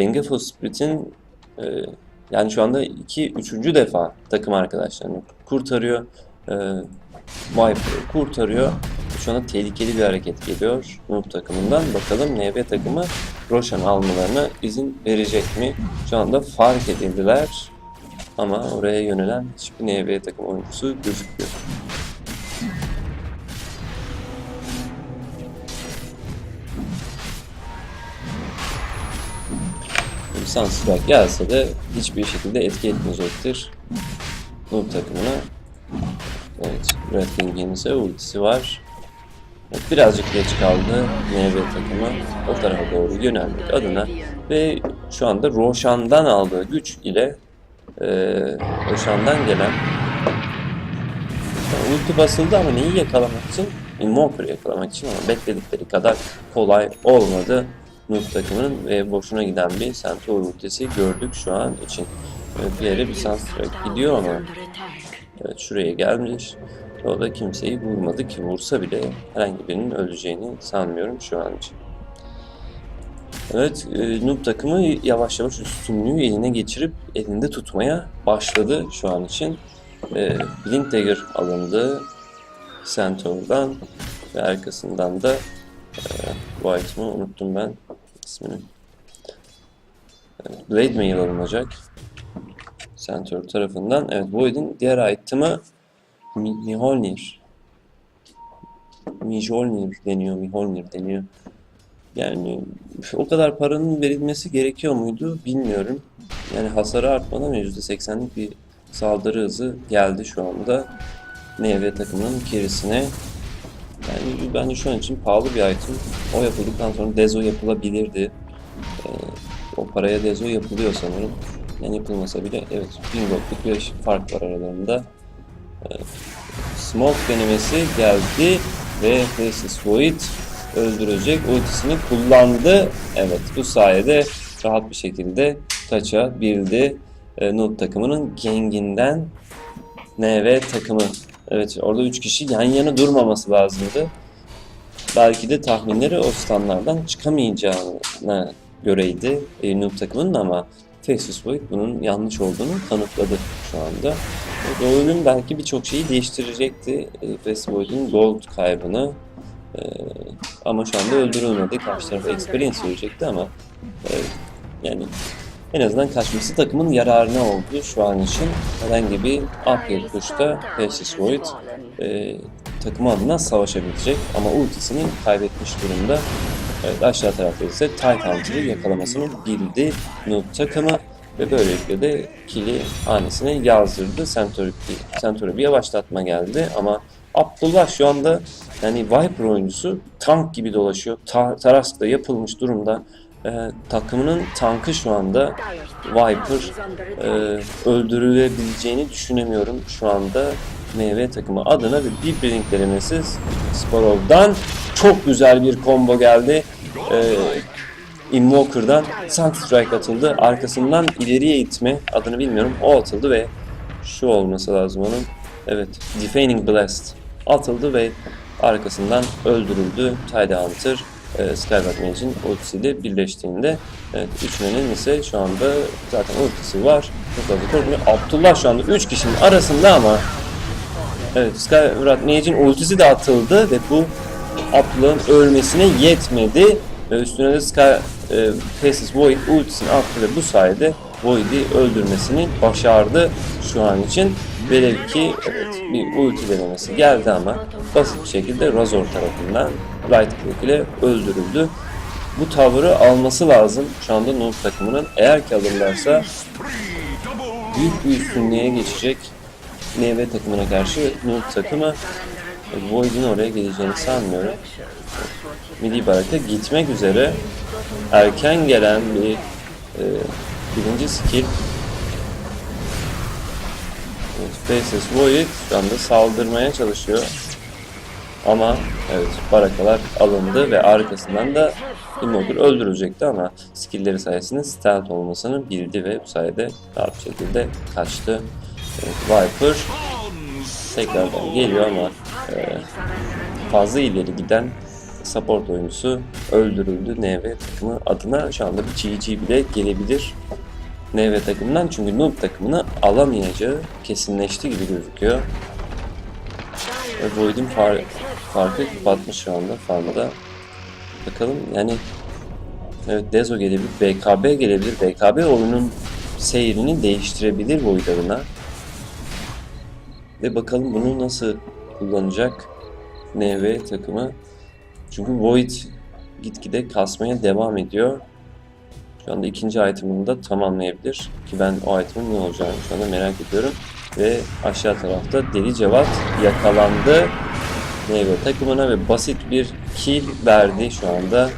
Dengeful Split'in e, yani şu anda iki, üçüncü defa takım arkadaşlarını kurtarıyor. E, Viper'ı kurtarıyor. Şu anda tehlikeli bir hareket geliyor Noob takımından. Bakalım NB takımı Roshan almalarına izin verecek mi? Şu anda fark edildiler. Ama oraya yönelen hiçbir NB takım oyuncusu gözükmüyor. Sunstrike gelse de hiçbir şekilde etki etmeyecektir. Noob takımına. Evet, Red King'in ise ultisi var. Evet, birazcık geç kaldı NB takımı o tarafa doğru yönelmek adına ve şu anda Roshan'dan aldığı güç ile e, Roshan'dan gelen yani ulti basıldı ama neyi yakalamak için? Invoker'ı yakalamak için ama bekledikleri kadar kolay olmadı. Noob takımının ve boşuna giden bir Centaur ultisi gördük şu an için. Yere bir Sunstrike gidiyor ama evet, şuraya gelmiş. O da kimseyi vurmadı ki vursa bile herhangi birinin öleceğini sanmıyorum şu an için. Evet, e, Noob takımı yavaş yavaş üstünlüğü eline geçirip elinde tutmaya başladı şu an için. E, Blink Dagger alındı Centaur'dan ve arkasından da e, White mı unuttum ben ismini. Blade Mail alınacak Centaur tarafından. Evet, Void'in diğer item'ı Mjolnir. Mjolnir deniyor, Mjolnir deniyor. Yani o kadar paranın verilmesi gerekiyor muydu bilmiyorum. Yani hasarı artmadı ama %80'lik bir saldırı hızı geldi şu anda. NV takımının gerisine. Yani bence şu an için pahalı bir item. O yapıldıktan sonra Dezo yapılabilirdi. Ee, o paraya Dezo yapılıyor sanırım. Yani yapılmasa bile evet 1000 gold'luk bir fark var aralarında. Ee, Smoke denemesi geldi ve Faceless Void öldürecek ultisini kullandı. Evet bu sayede rahat bir şekilde kaçabildi. E, Noob takımının Geng'inden NV takımı. Evet orada 3 kişi yan yana durmaması lazımdı. Belki de tahminleri o standlardan çıkamayacağına göreydi e, Noob takımının ama Faceless Void bunun yanlış olduğunu kanıtladı şu anda. O oyunun belki birçok şeyi değiştirecekti. Faceless Void'in gold kaybını e, ama şu anda öldürülmedi. Karşı tarafa experience verecekti ama e, yani en azından kaçması takımın yararına oldu şu an için. Herhangi bir upgrade push'ta Faceless Void e, takımı adına savaşabilecek ama ultisini kaybetmiş durumda. Evet, aşağı tarafta ise Titan'ı yakalamasını bildi Noob takımı ve böylelikle de kili hanesine yazdırdı. Centaur'u Centaur'a bir yavaşlatma geldi ama Abdullah şu anda yani Viper oyuncusu tank gibi dolaşıyor. Ta Tarask'ta yapılmış durumda. Ee, takımının tankı şu anda Viper e, öldürülebileceğini düşünemiyorum şu anda MV takımı adına bir blink denemesi Sparov'dan çok güzel bir combo geldi. Ee, Invoker'dan Sunstrike atıldı. Arkasından ileriye itme adını bilmiyorum. O atıldı ve şu olması lazım onun. Evet, Defaming Blast atıldı ve arkasından öldürüldü. Tide Hunter e, Skyward Mage'in ultisiyle birleştiğinde evet, üçmenin ise şu anda zaten ultisi var. Çok fazla korkmuyor. Abdullah şu anda 3 kişinin arasında ama evet Skyward Mage'in ultisi de atıldı ve bu Abdullah'ın ölmesine yetmedi. Ve üstüne de Sky, e, Faceless Void ultisini attı ve bu sayede Void'i öldürmesini başardı şu an için. Velev ki evet, bir ulti denemesi geldi ama basit bir şekilde Razor tarafından right click ile öldürüldü. Bu tavırı alması lazım şu anda Noob takımının. Eğer ki alırlarsa büyük bir üstünlüğe geçecek NV takımına karşı Noob takımı Void'in oraya geleceğini sanmıyorum. Milli Barak'a gitmek üzere erken gelen bir e, birinci skill Faceless Void şu anda saldırmaya çalışıyor. Ama evet barakalar alındı ve arkasından da Immortal öldürülecekti ama skillleri sayesinde stealth olmasını bildi ve bu sayede rahat bir şekilde kaçtı. Evet, Viper tekrardan geliyor ama e, fazla ileri giden support oyuncusu öldürüldü NV takımı adına. Şu anda bir GG bile gelebilir NV takımından. Çünkü Noob takımını alamayacağı kesinleşti gibi gözüküyor. Ve Void'in far farkı kapatmış şu anda farmda. Bakalım yani evet Dezo gelebilir, BKB gelebilir. BKB oyunun seyrini değiştirebilir Void adına. Ve bakalım bunu nasıl kullanacak NV takımı. Çünkü Void gitgide kasmaya devam ediyor. Şu anda ikinci item'ını da tamamlayabilir. Ki ben o item'ın ne olacağını şu anda merak ediyorum. Ve aşağı tarafta Deli Cevat yakalandı. NV takımına ve basit bir kill verdi şu anda.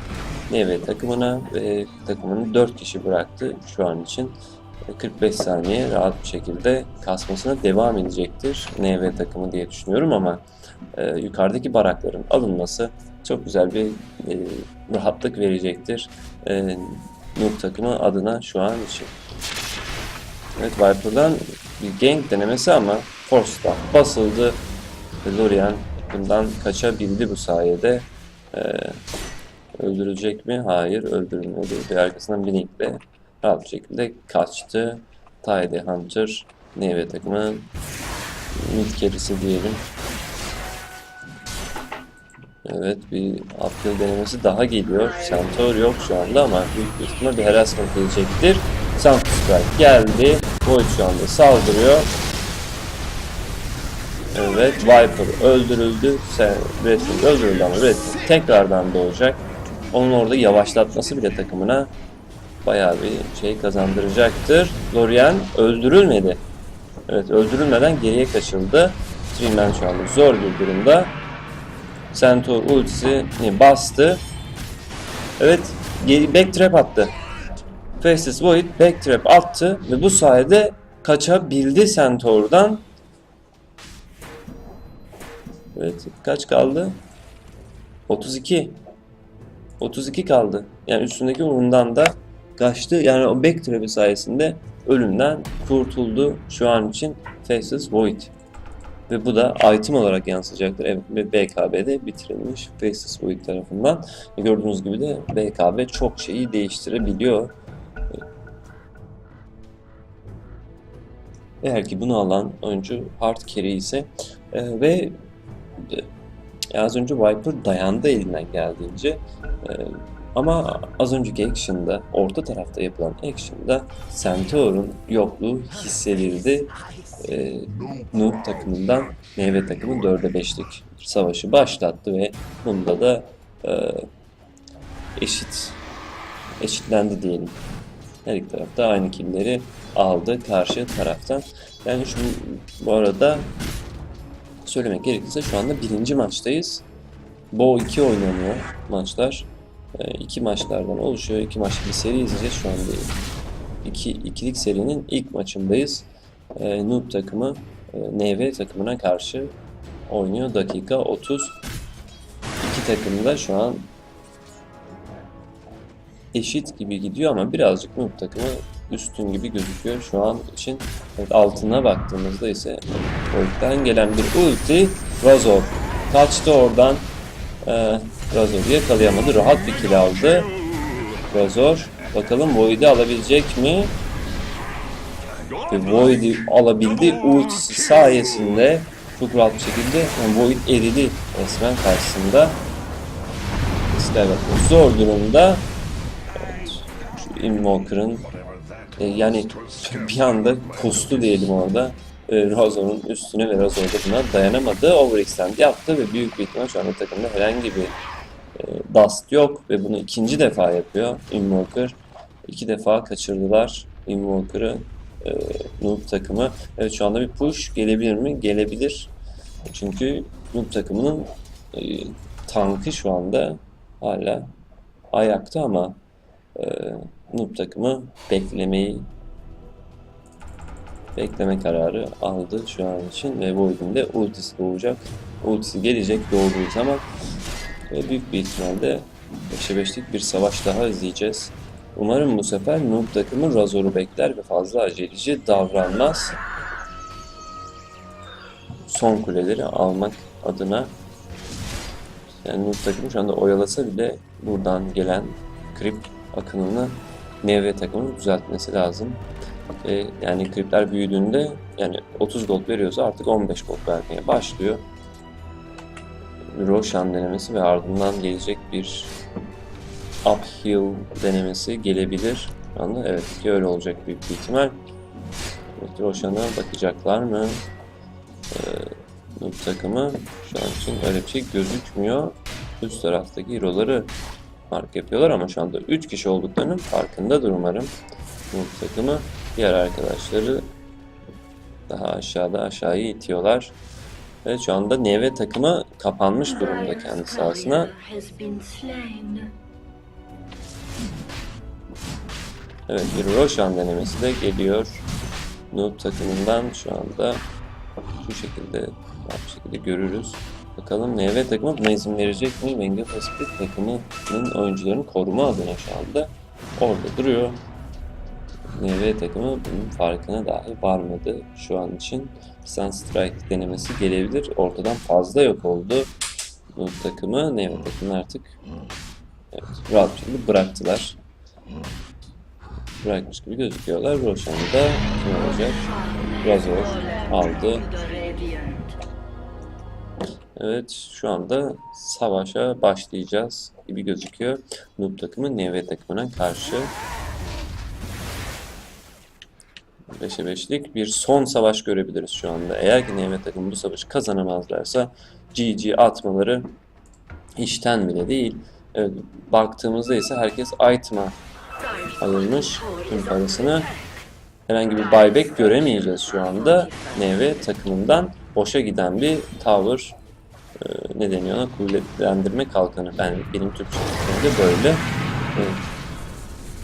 NV takımına ve takımını 4 kişi bıraktı şu an için. 45 saniye rahat bir şekilde kasmasına devam edecektir NV takımı diye düşünüyorum ama e, yukarıdaki barakların alınması çok güzel bir e, rahatlık verecektir e, Noob takımı adına şu an için. Evet Viper'dan bir gank denemesi ama Force'da basıldı ve Lorien bundan kaçabildi bu sayede. E, öldürülecek mi? Hayır öldürülmedi. Bir arkasından bir linkle rahat bir şekilde kaçtı. Tide Hunter NV takımı mid carry'si diyelim. Evet bir uphill denemesi daha geliyor. Centaur yok şu anda ama büyük bir ihtimal bir harassment gelecektir. Sound Strike geldi. Void şu anda saldırıyor. Evet Viper öldürüldü. Redfield öldürüldü ama Redfield tekrardan doğacak. Onun orada yavaşlatması bile takımına bayağı bir şey kazandıracaktır. Lorien öldürülmedi. Evet öldürülmeden geriye kaçıldı. Freeman şu anda zor bir durumda. Centaur ultisini bastı. Evet backtrap attı. Faceless Void backtrap attı ve bu sayede kaçabildi Centaur'dan. Evet kaç kaldı? 32. 32 kaldı. Yani üstündeki vurumdan da kaçtı. Yani o backtrap'i sayesinde ölümden kurtuldu şu an için Faceless Void. Ve bu da item olarak yansıyacaktır. Evet ve BKB'de bitirilmiş Faceless Void tarafından. Gördüğünüz gibi de BKB çok şeyi değiştirebiliyor. Eğer ki bunu alan oyuncu hard carry ise e, ve e, az önce Viper dayandı elinden geldiğince e, ama az önceki action'da, orta tarafta yapılan action'da Centaur'un yokluğu hissedildi. E, Noob takımından meyve takımı 4'e 5'lik bir savaşı başlattı ve bunda da e, eşit eşitlendi diyelim. Her iki tarafta aynı killleri aldı karşı taraftan. Yani şu bu arada söylemek gerekirse şu anda birinci maçtayız. Bo 2 oynanıyor maçlar. E, iki maçlardan oluşuyor. İki maçlık bir seri izleyeceğiz şu anda. İki, ikilik serinin ilk maçındayız. E, Noob takımı e, NV takımına karşı oynuyor. Dakika 30. İki takım da şu an eşit gibi gidiyor ama birazcık Noob takımı üstün gibi gözüküyor şu an için. Evet, altına baktığımızda ise Void'den gelen bir ulti. Razor kaçtı oradan. Ee, Razor'u yakalayamadı. Rahat bir kill aldı. Razor. Bakalım Void'i alabilecek mi? Ve Void'i alabildi. Ultisi sayesinde çok rahat bir şekilde yani Void eridi resmen karşısında. Skybat zor durumda. Evet, şu Invoker'ın e, yani bir anda kustu diyelim orada. E, Razor'un üstüne ve Razor da buna dayanamadı. Overextend yaptı ve büyük bir ihtimal şu anda takımda herhangi bir e, Dust yok ve bunu ikinci defa yapıyor Invoker. İki defa kaçırdılar Invoker'ı e, Noob takımı. Evet şu anda bir push gelebilir mi? Gelebilir. Çünkü Noob takımının e, tankı şu anda hala ayakta ama e, Noob takımı beklemeyi bekleme kararı aldı şu an için ve Void'in de ultisi doğacak. Ultisi gelecek doğduğu zaman ve büyük bir ihtimalle 5'e 5'lik bir savaş daha izleyeceğiz. Umarım bu sefer Noob takımı Razor'u bekler ve fazla aceleci davranmaz. Son kuleleri almak adına Yani Noob takımı şu anda oyalasa bile buradan gelen krip akınını NV takımı düzeltmesi lazım. E, yani kripler büyüdüğünde yani 30 gold veriyorsa artık 15 gold vermeye başlıyor. Roshan denemesi ve ardından gelecek bir uphill denemesi gelebilir. Şu anda evet ki öyle olacak büyük bir ihtimal. Evet, Roshan'a bakacaklar mı? Ee, Noob takımı şu an için öyle bir şey gözükmüyor. Üst taraftaki hero'ları mark yapıyorlar ama şu anda 3 kişi olduklarının farkındadır umarım. Noob takımı diğer arkadaşları daha aşağıda aşağıya itiyorlar. Evet şu anda Neve takımı kapanmış durumda kendi sahasına. Evet bir Roshan denemesi de geliyor. Noob takımından şu anda şu şekilde bir şekilde görürüz. Bakalım NV takımı buna izin verecek mi? Bengal Pacific takımının oyuncularını koruma adına şu anda orada duruyor. NV takımı bunun farkına dahi varmadı şu an için. Sunstrike denemesi gelebilir. Ortadan fazla yok oldu. Bu takımı NV takımı artık evet, rahat bir şekilde bıraktılar. Bırakmış gibi gözüküyorlar. Roshan'da kim olacak? Razor aldı. Evet şu anda savaşa başlayacağız gibi gözüküyor. Noob takımı NV takımına karşı 5'e 5'lik bir son savaş görebiliriz şu anda. Eğer ki NV takımı bu savaşı kazanamazlarsa GG atmaları işten bile değil. Evet, baktığımızda ise herkes item'a ayırmış tüm parasını. Herhangi bir buyback göremeyeceğiz şu anda. NV takımından boşa giden bir tavır e, ne deniyor ona kuvvetlendirme kalkanı. Ben benim Türkçe de böyle. Evet.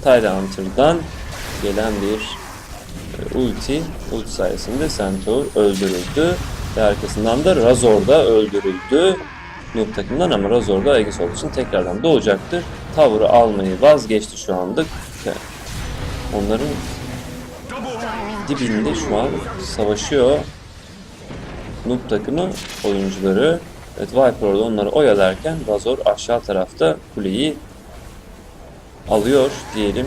Tyler Hunter'dan gelen bir ulti, ulti sayesinde Centaur öldürüldü. Ve arkasından da Razor da öldürüldü. Noob takımdan ama Razor da Aegis olduğu için tekrardan doğacaktır. Tavırı almayı vazgeçti şu anda. Onların dibinde şu an savaşıyor. Noob takımı oyuncuları. Evet Viper orada onları oyalarken Razor aşağı tarafta kuleyi alıyor diyelim.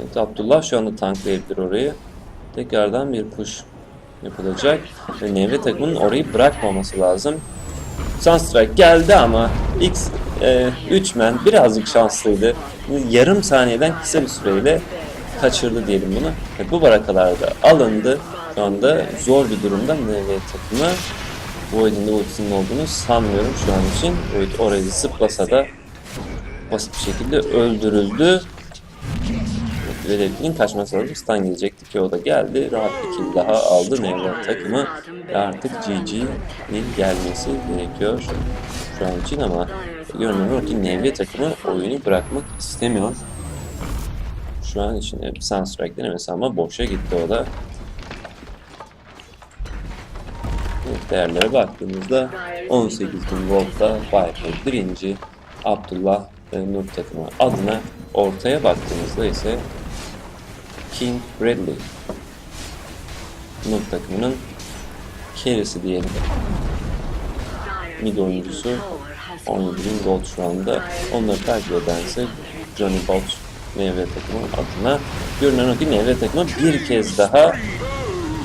Evet Abdullah şu anda tanklayabilir orayı. Tekrardan bir push yapılacak. Ve Nevre takımının orayı bırakmaması lazım. Sunstrike geldi ama X e, 3 men birazcık şanslıydı. Yarım saniyeden kısa bir süreyle kaçırdı diyelim bunu. Ve bu barakalar da alındı. Şu anda zor bir durumda NV takımı. Void'in de ultisinin olduğunu sanmıyorum şu an için. Void orayı zıplasa da basit bir şekilde öldürüldü. Ve Devlin'in kaçması lazım. Stun gelecekti ki o da geldi. Rahat bir kill daha aldı NV takımı. Ve artık GG'nin gelmesi gerekiyor şu an için ama görünüyor ki NV takımı oyunu bırakmak istemiyor. Şu an için evet, Sunstrike denemesi ama boşa gitti o da. Evet, değerlere baktığımızda 18 bin voltta Viper birinci Abdullah Nur takımı adına ortaya baktığımızda ise King Bradley Nur takımının carry'si diyelim. Mid oyuncusu 17 bin gold şu anda. Onları takip edense Johnny Bolt NV takımı adına görünen o ki NV takımı bir kez daha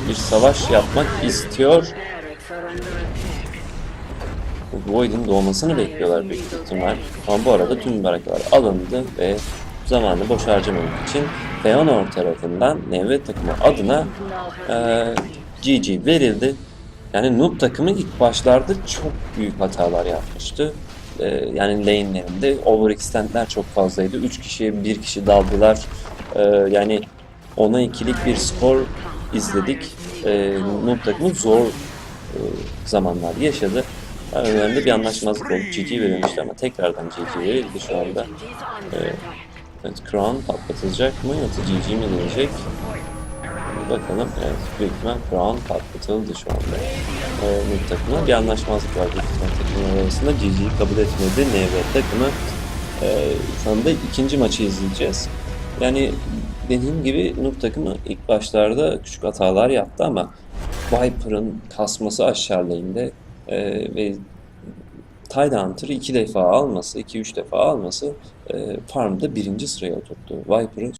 bir savaş yapmak istiyor. Void'in doğmasını bekliyorlar büyük ihtimal. Ama bu arada tüm barakalar alındı ve zamanı boş harcamamak için Feanor tarafından NV takımı adına e, GG verildi. Yani Noob takımı ilk başlarda çok büyük hatalar yapmıştı. Ee, yani lane'lerinde overextendler çok fazlaydı. 3 kişiye 1 kişi daldılar. Ee, yani ona ikilik bir skor izledik. Ee, Noob takımı zor e, zamanlar yaşadı. Aralarında bir anlaşmazlık oldu. GG verilmişti ama tekrardan GG verildi şu anda. Ee, evet, Crown patlatılacak mı yoksa GG mi gelecek? Bakalım. Evet, büyük ihtimal Crown patlatıldı şu anda. Ee, Noob takımı bir anlaşmazlık var büyük ihtimal arasında. GG'yi kabul etmedi. NV takımı. Ee, şu anda ikinci maçı izleyeceğiz. Yani dediğim gibi Noob takımı ilk başlarda küçük hatalar yaptı ama Viper'ın kasması aşağı lane'de ee, ve Tidehunter'ı iki defa alması, iki üç defa alması e, farmda birinci sıraya oturttu. Viper'ı